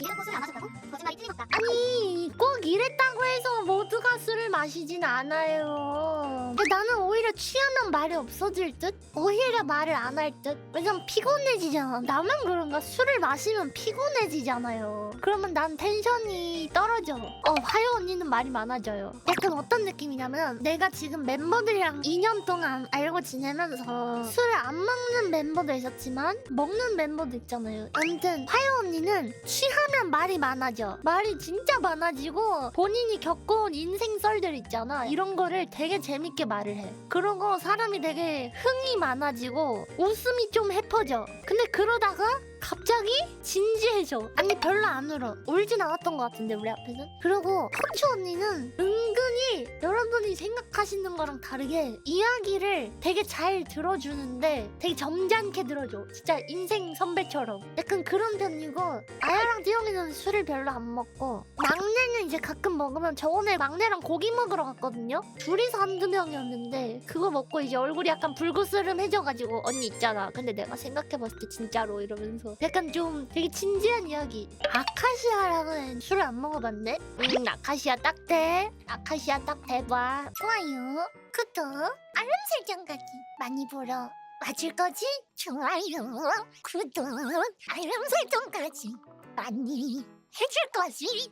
이래놓고 술을 안 마셨다고? 거짓말이 틀림없다. 아니 꼭 이랬다고 해서 모두가 술을 마시진 않아요. 근데 나는 오히려 취 하면 말이 없어질 듯? 오히려 말을 안 할 듯? 왜냐면 피곤해지잖아. 나만 그런가? 술을 마시면 피곤해지잖아요. 그러면 난 텐션이 떨어져. 어, 화요 언니는 말이 많아져요. 약간 어떤 느낌이냐면 내가 지금 멤버들이랑 2년 동안 알고 지내면서 술을 안 먹는 멤버도 있었지만 먹는 멤버도 있잖아요. 아무튼 화요 언니는 취하면 말이 많아져. 말이 진짜 많아지고 본인이 겪어온 인생 썰들 있잖아. 이런 거를 되게 재밌게 말을 해. 그러고 사람이 되게 흥이 많아지고 웃음이 좀 해퍼져. 근데 그러다가 갑자기 진지해져. 아니 별로 안 울어. 울진 않았던 것 같은데 우리 앞에는. 그리고 포추 언니는 은근히 여러분이 생각하시는 거랑 다르게 이야기를 되게 잘 들어주는데 되게 점잖게 들어줘. 진짜 인생 선배처럼. 약간 그런 편이고 아야랑 띠용이는 술을 별로 안 먹고 막내는 이제 가끔 먹으면 저 오늘 막내랑 고기 먹으러 갔거든요. 둘이서 한두 명이었는데 그거 먹고 이제 얼굴이 약간 불그스름해져가지고 언니 있잖아. 근데 내가 생각해봤을 때 진짜로 이러면서 약간 좀 되게 진지한 이야기. 아카시아랑은 술을 안 먹어봤네? 음 아카시아 딱대. 아카시아 딱 대박. 좋아요. 구독. 알람 설정까지 많이 보러 와줄 거지? 좋아요. 구독. 알람 설정까지 많이 해줄 거지?